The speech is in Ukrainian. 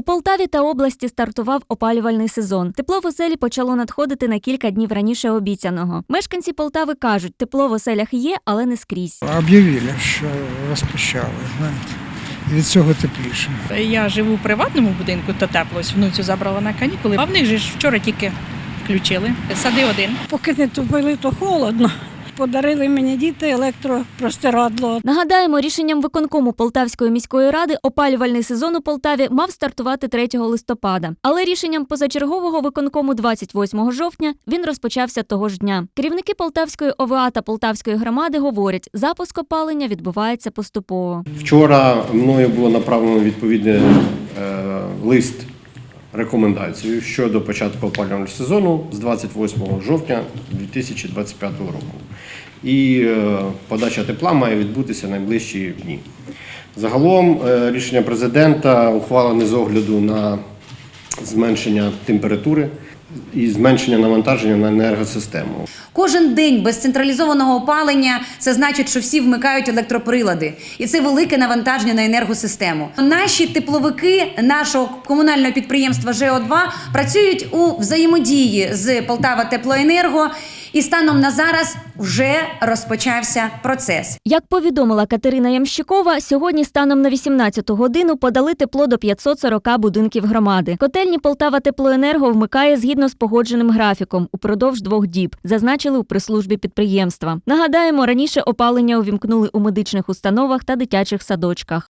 У Полтаві та області стартував опалювальний сезон. Тепло в оселі почало надходити на кілька днів раніше обіцяного. Мешканці Полтави кажуть, тепло в оселях є, але не скрізь. Об'явили, що розпочали, знаєте. Від цього тепліше. Я живу в приватному будинку, то тепло. Внуцю забрала на канікули. А в них же ж вчора тільки включили. Сади один. Поки не топили, то холодно. Подарили мені діти електропростирадло. Нагадаємо, рішенням виконкому Полтавської міської ради опалювальний сезон у Полтаві мав стартувати 3 листопада. Але рішенням позачергового виконкому 28 жовтня він розпочався того ж дня. Керівники Полтавської ОВА та Полтавської громади говорять, запуск опалення відбувається поступово. Вчора мною було направлено відповідний е, лист рекомендацією щодо початку опалювального сезону з 28 жовтня 2025 року. І е, подача тепла має відбутися найближчі дні. Загалом е, рішення президента ухвалене з огляду на зменшення температури і зменшення навантаження на енергосистему. Кожен день без централізованого опалення це значить, що всі вмикають електроприлади, і це велике навантаження на енергосистему. Наші тепловики нашого комунального підприємства ЖО2 працюють у взаємодії з Полтава Теплоенерго, і станом на зараз вже розпочався процес. Як повідомила Катерина Ямщикова, сьогодні станом на 18 годину подали тепло до 540 будинків громади. Котельні Полтава Теплоенерго вмикає згідно з погодженим графіком упродовж двох діб, зазначили у прес-службі підприємства. Нагадаємо, раніше опалення увімкнули у медичних установах та дитячих садочках.